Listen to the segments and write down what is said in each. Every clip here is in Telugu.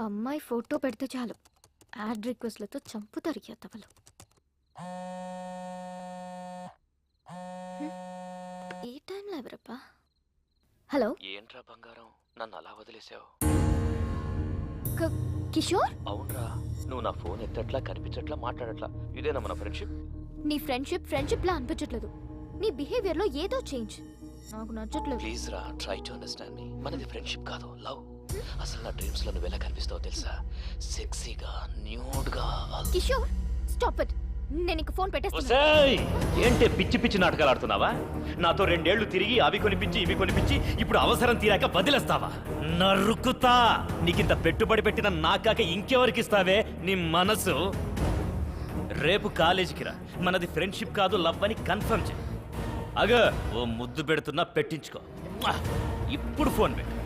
అమ్మాయి ఫోటో పెడితే చాలు. యాడ్ రిక్వెస్ట్లతో చంపుతారు హ్మ్. ఈ టైంలో ఎవరప్పా హలో? ఏంట్రా బంగారం? నన్ను అలా వదిలేసావు. క- కిషోర్? అవునరా. నువ్వు నా ఫోన్ ఎత్తట్లా కనిపించట్లా మాట్లాడట్లా? ఇదేనా మన ఫ్రెండ్షిప్? నీ ఫ్రెండ్షిప్ ఫ్రెండ్షిప్ లా అనిపించట్లేదు. నీ బిహేవియర్లో ఏదో చేంజ్. నాకు నచ్చట్లేదు. ప్లీజ్ రా ట్రై టు అండర్స్టాండ్ మీ. మనది ఫ్రెండ్షిప్ కాదు లవ్. అసలు నా డ్రీమ్స్లో నువ్వు ఎలా కనిపిస్తావో తెలుసా? సెక్సీగా న్యూడ్గా కిషోర్ స్టాప్ ఇట్. నేను ఇంక ఫోన్ పెట్టేస్తాను ఒసేయ్! ఏంటి పిచ్చి పిచ్చి నాటకాలు ఆడుతున్నావా? నాతో రెండేళ్ళు తిరిగి అవి కొనిపించి ఇవి కొనిపించి ఇప్పుడు అవసరం తీరాక వదిలేస్తావా? నరుకుతా! నీకింత పెట్టుబడి పెట్టిన నాకాక ఇంకెవరికి ఇస్తావే? నీ మనసు! రేపు కాలేజీకి రా. మనది ఫ్రెండ్షిప్ కాదు లవ్ అని కన్ఫర్మ్ చే అగ ఓ ముద్దు పెడుతున్నా పెట్టించుకో! ఇప్పుడు ఫోన్ పెట్టు.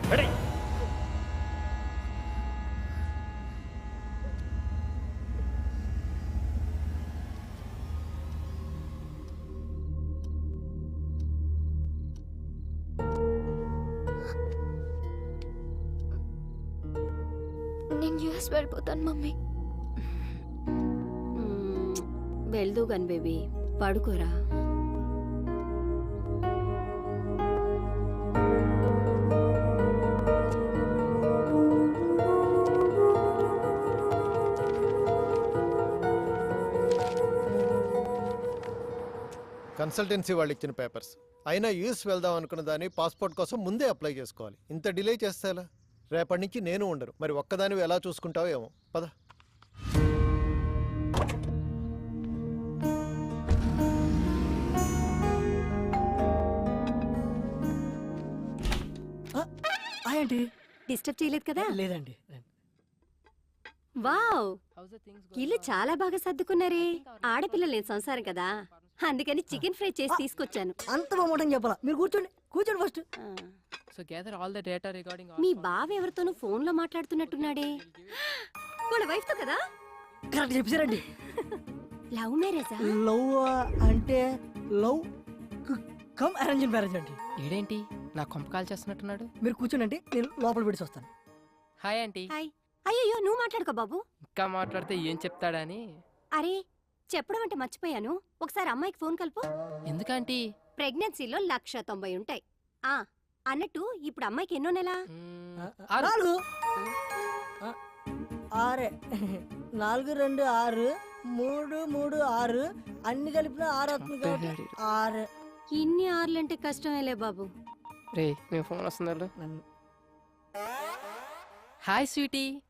నేను యూఎస్ వెళ్ళిపోతాను మమ్మీ. మ్మ్. వెళ్దు గన్ బేబీ. పడుకోరా. కన్సల్టెన్సీ వాళ్ళు ఇచ్చిన పేపర్స్. అయినా యూఎస్ వెళ్దాం అనుకున్న దాన్ని పాస్పోర్ట్ కోసం ముందే అప్లై చేసుకోవాలి. ఇంత డిలే చేస్తే ఎలా? రేపటి నుంచి నేను ఉండను. మరి ఒక్కదానివి ఎలా చూసుకుంటావో ఏమో. పద. ఏంటి డిస్టర్బ్ చేయలేదు కదా? లేదండి వావ్! ఇల్లు చాలా బాగా సర్దుకున్నారే. ఆడపిల్ల లేని సంసారం కదా. అందుకని చికెన్ ఫ్రై చేసి తీసుకొచ్చాను. అంత బాగుంటుంది చెప్పాలా? మీరు కూర్చోండి కూర్చోండి ఫస్ట్. ఆ. So gather all the data regarding all మీ బావ ఎవరితోనూ ఫోన్లో మాట్లాడుతున్నట్టున్నాడే. వాళ్ళ వైఫ్తో కదా? కరెక్ట్ చెప్పారండి. లవ్ మ్యారేజా లవ్ అంటే లవ్ కమ్ అరేంజ్ మ్యారేజ్ అండి. ఈడేంటి? నా కొంప కాల్ చేస్తున్నట్టున్నాడు. మీరు కూర్చోండి అంటే నేను లోపల పెట్టి వస్తాను. హాయ్ ఆంటీ హాయ్ అయ్యో నువ్వు మాట్లాడుకో బాబు. ఇంకా మాట్లాడితే ఏం చెప్తాడని? అరే చెప్పడం అంటే మర్చిపోయాను. ఒకసారి అమ్మాయికి ఫోన్ కలుపు. ఎందుకంటీ ప్రెగ్నెన్సీలో లక్ష తొంభై ఉంటాయి. ఆ అన్నట్టు ఇప్పుడు అమ్మాయికి ఎన్నో నెల? నాలుగు. ఆ, ఆరే. నాలుగు రెండు ఆరు. మూడు మూడు ఆరు. అన్ని కలిపిన ఆరు అవుతుంది కాబట్టి ఆరు. ఇన్ని ఆర్లంటే కష్టమేలే బాబు. రే మేము ఫోన్ వస్తుందా హాయ్ స్వీటీ.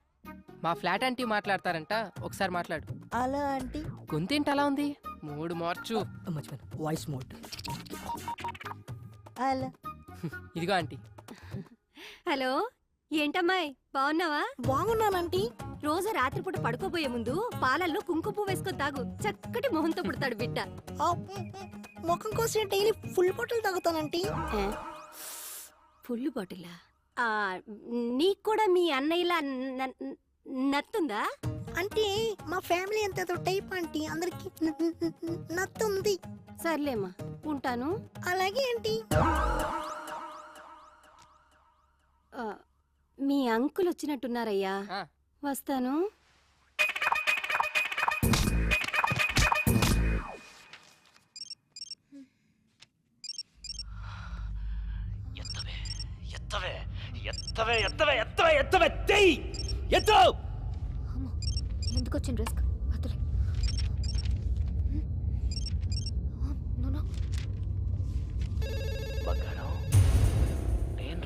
మా ఫ్లాట్ ఆంటీ మాట్లాడతారంట. ఒకసారి మాట్లాడు. అలా అంటే గొంతేంటి అలా ఉంది? మూడు మార్చు. మర్చిపోయాను వాయిస్ మోడ్ అలా. ఇదిగో ఆంటీ. హలో ఏంటమ్మాయి? బాగున్నావా? బాగున్నానంటీ రోజు రాత్రిపూట పడుకోబోయే ముందు పాలల్లో కుంకుమ పువ్వు వేసుకొని తాగు. చక్కటి మొహంతో పుడతాడు బిడ్డ. ముఖం కోసం డైలీ ఫుల్ బాటిల్ తాగుతానంటీ ఫుల్ బాటిలా? ఆ, నీకు కూడా మీ అన్నయ్యలా నత్తుందా? అంటే మా ఫ్యామిలీ అంత టైప్ ఆంటీ. అందరికి నత్తుంది. సర్లేమ్మా ఉంటాను. అలాగే ఏంటి ఆ, మీ అంకుల్ వచ్చినట్టున్నారయ్యా. వస్తాను. ఎత్తవే ఎత్తవే ఎత్తవే ఎత్తవే ఎత్తవే ఎత్తవే తెయ్ ఎత్తు! అమ్మో ఎందుకు వచ్చిన రిస్క్ బంగారం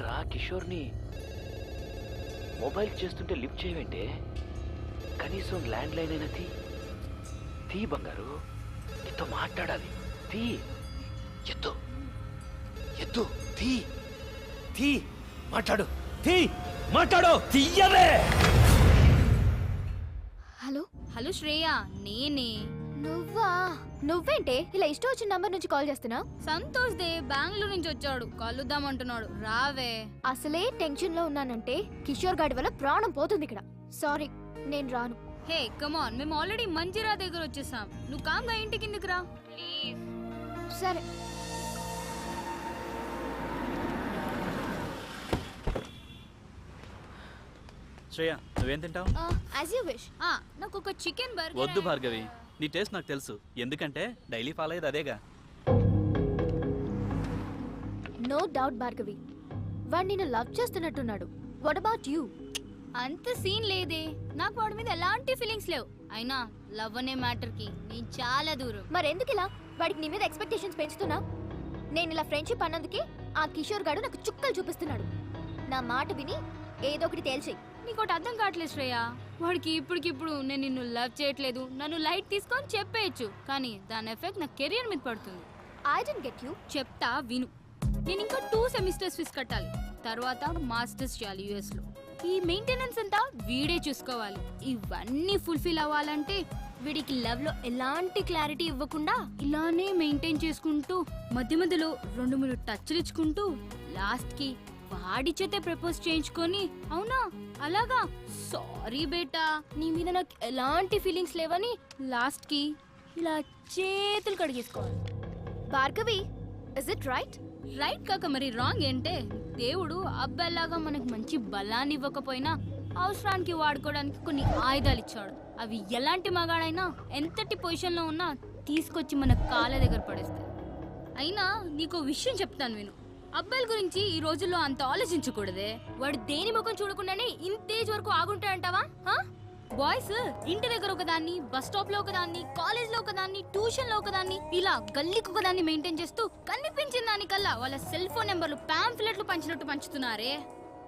రా కిషోర్ని మొబైల్ చేస్తుంటే లిఫ్ట్ చేయవేంటే కనీసం ల్యాండ్ లైన్ అయినా తీ. తీ బంగారు నీతో మాట్లాడాలి. తీ. ఎత్తు. ఎత్తు. తీ. తీ. మాట్లాడు. తీ. మాట్లాడు. తీయవే. హలో? హలో శ్రేయ. నేనే. నువ్వా? నువ్వేంటే? ఇలా ఇష్టం వచ్చిన నంబర్ నుంచి కాల్ చేస్తున్నావు సంతోష్ దే బెంగళూరు నుంచి వచ్చాడు. కలుద్దామంటున్నాడు రావే. అసలే టెన్షన్లో ఉన్నానంటే కిషోర్ గాడి వల్ల ప్రాణం పోతుంది ఇక్కడ. సారీ నేను రాను. హే కమాన్ మేము ఆల్రెడీ మంజిరా దగ్గర వచ్చేసాం. నువ్వు కామ్గా ఇంటి కిందకి రా. ప్లీజ్ సరే. శ్రేయ నువ్వేం తింటావు? యాజ్ యూ విష్ ఆ, నాకు ఒక చికెన్ బర్గర్ వద్దు భార్గవి. నీ టేస్ట్ నాకు తెలుసు. ఎందుకంటే డైలీ ఫాలో అయ్యేది అదేగా. No doubt Bhargavi. వాడు నిన్ను లవ్ చేస్తున్నట్టున్నాడు. వాట్ అబౌట్ యూ అంత సీన్ లేదే. నాకు వాడి మీద ఎలాంటి ఫీలింగ్స్ లేవు. అయినా లవ్ అనే మ్యాటర్కి నేను చాలా దూరం. మరెందుకు ఇలా? వాడికి నీ మీద ఎక్స్పెక్టేషన్స్ పెంచుతున్నా? నేను ఇలా ఫ్రెండ్షిప్ అన్నందుకే ఆ కిషోర్ గాడు నాకు చుక్కలు చూపిస్తున్నాడు. నా మాట విని ఏదో ఒకటి తేల్చేయి. నీకు ఒకటి అర్థం కావట్లేదు శ్రేయ. వాడికి ఇప్పటికిప్పుడు నేను నిన్ను లవ్ చేయట్లేదు నన్ను లైట్ తీసుకొని చెప్పేయచ్చు కానీ దాని ఎఫెక్ట్ నా కెరియర్ మీద పడుతుంది. ఐ డెంట్ గెట్ యూ చెప్తా విను. నేను ఇంకా టూ సెమిస్టర్స్ ఫీజు కట్టాలి. తర్వాత మాస్టర్స్ చేయాలి యుఎస్లో. ఈ మెయింటెనెన్స్ అంతా వీడే చూసుకోవాలి. ఇవన్నీ ఫుల్ఫిల్ అవ్వాలంటే వీడికి లవ్లో ఎలాంటి క్లారిటీ ఇవ్వకుండా ఇలానే మెయింటైన్ చేసుకుంటూ మధ్య మధ్యలో రెండు మూడు టచ్లు ఇచ్చుకుంటూ లాస్ట్కి వాడి చేతే ప్రపోజ్ చేయించుకొని? అవునా? అలాగా? సారీ బేటా నీ మీద నాకు ఎలాంటి ఫీలింగ్స్ లేవని లాస్ట్కి ఇలా చేతులు కడిగేసుకోవాలి. Bhargavi is it right right కాక మరి రాంగ్ ఏంటే? దేవుడు అబ్బాయిలాగా మనకు మంచి బలాన్ని ఇవ్వకపోయినా అవసరానికి వాడుకోవడానికి కొన్ని ఆయుధాలు ఇచ్చాడు. అవి ఎలాంటి మగాడైనా ఎంతటి పొజిషన్లో ఉన్నా తీసుకొచ్చి మన కాళ్ళ దగ్గర పడేస్తాయి. అయినా నీకు విషయం చెప్తాను విను. అబ్బాయిల గురించి ఈ రోజుల్లో అంత ఆలోచించకూడదే. వాడు దేని ముఖం చూడకుండానే ఇంతేజ్ వరకు ఆగుంటాడంటావా? బాయ్స్ ఇంటి దగ్గర ఒకదాన్ని బస్ స్టాప్లో ఒకదాన్ని కాలేజ్లో ఒకదాన్ని ట్యూషన్లో ఒకదాన్ని ఇలా గల్లీకి ఒకదాన్ని మెయింటైన్ చేస్తూ కనిపించిన దానికల్లా వాళ్ళ సెల్ ఫోన్ నెంబర్లు పాంఫ్లెట్లు పంచినట్టు పంచుతున్నారే.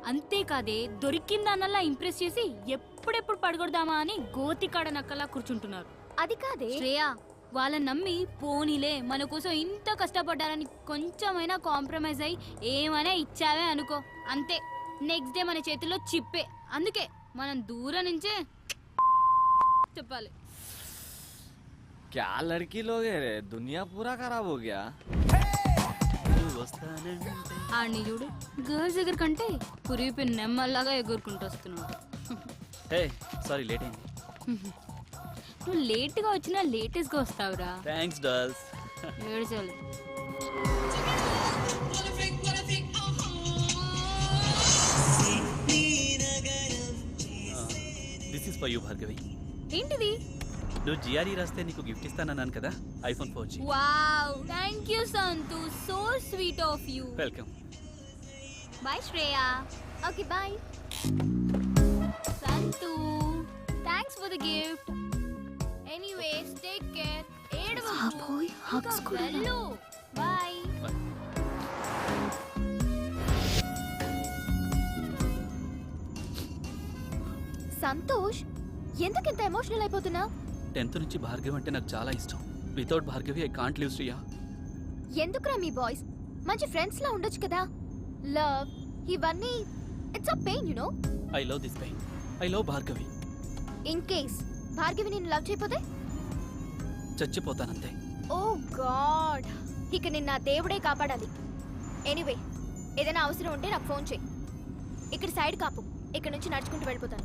అంతేకాదే దొరికిన దానల్లా ఇంప్రెస్ చేసి ఎప్పుడెప్పుడు పడగొడదామా అని గోతికాడ నక్కలా కూర్చుంటున్నారు. అది కాదే. శ్రేయ వాళ్ళని నమ్మి పోనీలే మన కోసం ఇంత కష్టపడ్డారని కొంచెమైనా కాంప్రమైజ్ అయ్యి ఏమైనా ఇచ్చావే అనుకో అంతే నెక్స్ట్ డే మన చేతిలో చిప్పే అందుకే మనం దూరం నుంచే చెప్పాలి क्या लड़की लोग है रे दुनिया पूरा खराब हो गया నువ్వు వస్తానంటే ఆడిని చూడు గర్ల్స్ దగ్గర కంటే కురిపి నెమ్మల్లాగా ఎగురుకుంటూ వస్తున్నాడు హే సారీ లేట్ అయింది నువ్వు లేట్గా వచ్చినా లేటెస్ట్గా వస్తావురా. Thanks dolls ఏడ్చాలి. This is for you Bhargavi ఏంటిది? నువ్వు జిఆర్ఈ రాస్తే నీకు గిఫ్ట్ ఇస్తానన్నాను కదా? IPhone four G wow thank you Santu so sweet of you welcome bye Shreya okay bye Santu thanks for the gift anyways take care వెళ్ళు. బాయ్ సంతోష్ ఎందుకు ఇంత ఎమోషనల్ అయిపోతున్నా? టెన్త్ నుంచి భార్గవి అంటే నాకు చాలా ఇష్టం. Without Bhargavi I can't live Shriya ఎందుకురా మీ బాయ్స్ మంచి ఫ్రెండ్స్ లా ఉండొచ్చు కదా. లవ్ ఇవన్నీ it's a pain you know I love this pie I love Bhargavi. In case Bhargavi నిన్ను లవ్ చేయకపోతే చచ్చిపోతానంతే. ఓ గాడ్! ఇక నిన్న దేవుడే కాపాడాలి. ఎనీవే ఏదైనా అవసరం ఉంటే నాకు ఫోన్ చేయి. ఇక్కడ సైడ్ కాపు ఇక్కడ నుంచి నడుచుకుంటూ వెళ్ళిపోతాను.